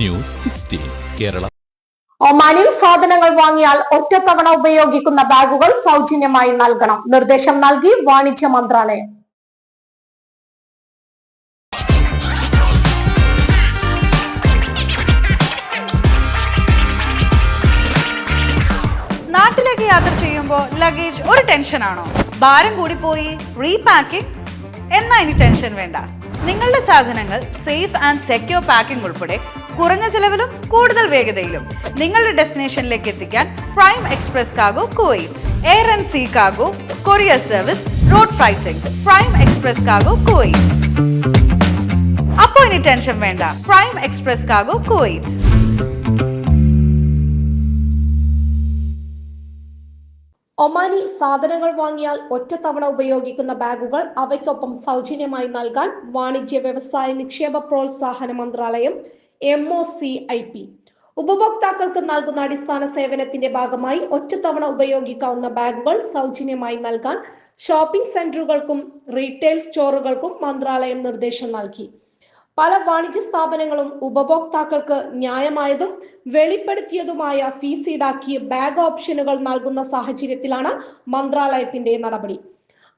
News sixteen Kerala ഒമാനിൽ സാധനങ്ങൾ വാങ്ങിയാൽ ഒറ്റത്തവണ ഉപയോഗിക്കുന്ന ബാഗുകൾ സൗജന്യമായി നൽകണം. നിർദ്ദേശം നൽകി വാണിജ്യ മന്ത്രാലയം. നാട്ടിലേക്ക് യാത്ര ചെയ്യുമ്പോൾ ലഗേജ് ഒരു ടെൻഷനാണോ ഭാരം കൂടി പോയി റീപാക്കിംഗ് എന്നാ ഇനി ടെൻഷൻ വേണ്ട. നിങ്ങളുടെ സാധനങ്ങൾ സേഫ് ആൻഡ് സെക്യൂർ പാക്കിംഗ് ഉൾപ്പെടെ കുറഞ്ഞ ചെലവിലും കൂടുതൽ വേഗതയിലും നിങ്ങളുടെ ഡെസ്റ്റിനേഷനിലേക്ക് എത്തിക്കാൻ prime express കാഗോ Kuwait air and see കാഗോ courier service road ഫ്ലൈറ്റിംഗ് prime express കാഗോ Kuwait. അപ്പോ ഇനി ടെൻഷൻ വേണ്ട പ്രൈം എക്സ്പ്രസ് കാഗോ കുവൈറ്റ്. ഒമാനിൽ സാധനങ്ങൾ വാങ്ങിയാൽ ഒറ്റത്തവണ ഉപയോഗിക്കുന്ന ബാഗുകൾ അവയ്ക്കൊപ്പം സൗജന്യമായി നൽകാൻ വാണിജ്യ വ്യവസായ നിക്ഷേപ പ്രോത്സാഹന മന്ത്രാലയം M O C I P ഉപഭോക്താക്കൾക്ക് നൽകുന്ന അടിസ്ഥാന സേവനത്തിന്റെ ഭാഗമായി ഒറ്റത്തവണ ഉപയോഗിക്കാവുന്ന ബാഗുകൾ സൗജന്യമായി നൽകാൻ ഷോപ്പിംഗ് സെന്ററുകൾക്കും റീറ്റെയിൽ സ്റ്റോറുകൾക്കും മന്ത്രാലയം നിർദ്ദേശം നൽകി. പല വാണിജ്യ സ്ഥാപനങ്ങളും ഉപഭോക്താക്കൾക്ക് ന്യായമായതും വെളിപ്പെടുത്തിയതുമായ ഫീസ് ഈടാക്കി ബാഗ് ഓപ്ഷനുകൾ നൽകുന്ന സാഹചര്യത്തിലാണ് മന്ത്രാലയത്തിന്റെ നടപടി.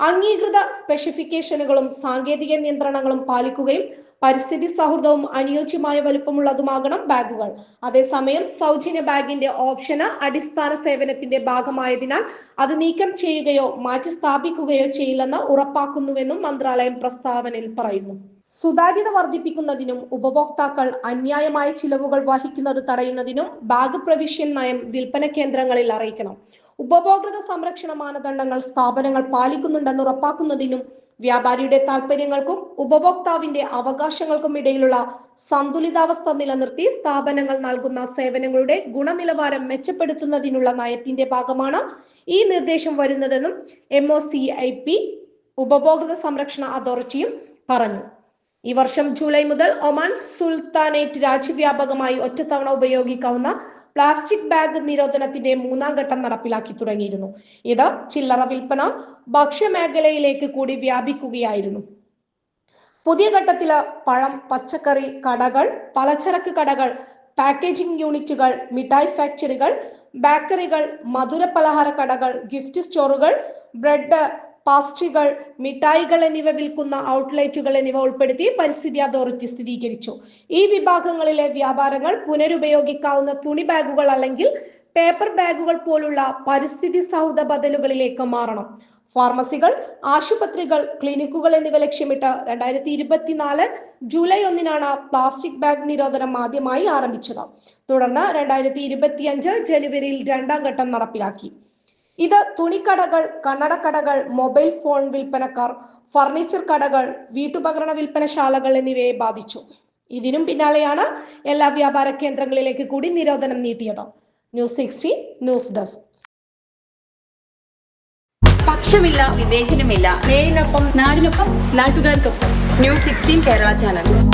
അംഗീകൃത സ്പെസിഫിക്കേഷനുകളും സാങ്കേതിക നിയന്ത്രണങ്ങളും പാലിക്കുകയും പരിസ്ഥിതി സൗഹൃദവും അനുയോജ്യമായ വലുപ്പമുള്ളതുമാകണം ബാഗുകൾ. അതേസമയം സൗജന്യ ബാഗിന്റെ ഓപ്ഷന് അടിസ്ഥാന സേവനത്തിന്റെ ഭാഗമായതിനാൽ അത് നീക്കം ചെയ്യുകയോ മാറ്റി സ്ഥാപിക്കുകയോ ചെയ്യില്ലെന്ന് ഉറപ്പാക്കുന്നുവെന്നും മന്ത്രാലയം പ്രസ്താവനയിൽ പറയുന്നു. സുതാര്യത വർദ്ധിപ്പിക്കുന്നതിനും ഉപഭോക്താക്കൾ അന്യായമായ ചിലവുകൾ വഹിക്കുന്നത് തടയുന്നതിനും ബാഗ് പ്രവിഷ്യൻ നയം വിൽപ്പന കേന്ദ്രങ്ങളിൽ അറിയിക്കണം. ഉപഭോക്തൃ സംരക്ഷണ മാനദണ്ഡങ്ങൾ സ്ഥാപനങ്ങൾ പാലിക്കുന്നുണ്ടെന്ന് ഉറപ്പാക്കുന്നതിനും വ്യാപാരിയുടെ താൽപ്പര്യങ്ങൾക്കും ഉപഭോക്താവിന്റെ അവകാശങ്ങൾക്കും ഇടയിലുള്ള സന്തുലിതാവസ്ഥ നിലനിർത്തി സ്ഥാപനങ്ങൾ നൽകുന്ന സേവനങ്ങളുടെ ഗുണനിലവാരം മെച്ചപ്പെടുത്തുന്നതിനുള്ള നയത്തിന്റെ ഭാഗമാണ് ഈ നിർദ്ദേശം വരുന്നതെന്നും M O C I P ഉപഭോക്തൃ സംരക്ഷണ അതോറിറ്റിയും പറഞ്ഞു. ഈ വർഷം ജൂലൈ മുതൽ ഒമാൻ സുൽത്താനേറ്റ് രാജ്യവ്യാപകമായി ഒറ്റത്തവണ ഉപയോഗിക്കാവുന്ന പ്ലാസ്റ്റിക് ബാഗ് നിരോധനത്തിന്റെ മൂന്നാം ഘട്ടം നടപ്പിലാക്കി തുടങ്ങിയിരുന്നു. ഇത് ചില്ലറ വിൽപ്പന ഭക്ഷ്യമേഖലയിലേക്ക് കൂടി വ്യാപിക്കുകയായിരുന്നു. പുതിയ ഘട്ടത്തിൽ പഴം പച്ചക്കറി കടകൾ പലചരക്ക് കടകൾ പാക്കേജിംഗ് യൂണിറ്റുകൾ മിഠായി ഫാക്ടറികൾ ബേക്കറികൾ മധുര പലഹാര കടകൾ ഗിഫ്റ്റ് സ്റ്റോറുകൾ ബ്രെഡ് പാസ്ട്രികൾ മിഠായികൾ എന്നിവ വിൽക്കുന്ന ഔട്ട്ലെറ്റുകൾ എന്നിവ ഉൾപ്പെടുത്തി പരിസ്ഥിതി അതോറിറ്റി സ്ഥിരീകരിച്ചു. ഈ വിഭാഗങ്ങളിലെ വ്യാപാരങ്ങൾ പുനരുപയോഗിക്കാവുന്ന തുണി ബാഗുകൾ അല്ലെങ്കിൽ പേപ്പർ ബാഗുകൾ പോലുള്ള പരിസ്ഥിതി സൗഹൃദ ബദലുകളിലേക്ക് മാറണം. ഫാർമസികൾ ആശുപത്രികൾ ക്ലിനിക്കുകൾ എന്നിവ ലക്ഷ്യമിട്ട് രണ്ടായിരത്തി ഇരുപത്തിനാല് ജൂലൈ ഒന്നിനാണ് പ്ലാസ്റ്റിക് ബാഗ് നിരോധനം ആദ്യമായി ആരംഭിച്ചത്. തുടർന്ന് രണ്ടായിരത്തി ഇരുപത്തിയഞ്ച് ജനുവരിയിൽ രണ്ടാം ഘട്ടം നടപ്പിലാക്കി. ഇത് തുണിക്കടകൾ കണ്ണടക്കടകൾ മൊബൈൽ ഫോൺ വിൽപ്പനക്കാർ ഫർണിച്ചർ കടകൾ വീട്ടുപകരണ വിൽപ്പനശാലകൾ എന്നിവയെ ബാധിച്ചു. ഇതിനും പിന്നാലെയാണ് എല്ലാ വ്യാപാര കേന്ദ്രങ്ങളിലേക്ക് കൂടി നിരോധനം നീട്ടിയത്. News sixty news desk. പക്ഷമില്ല വിവേചനമില്ല. നേരിനൊപ്പം നാടിനൊപ്പം നാട്ടുകാർക്കൊപ്പം. News sixteen Kerala channel.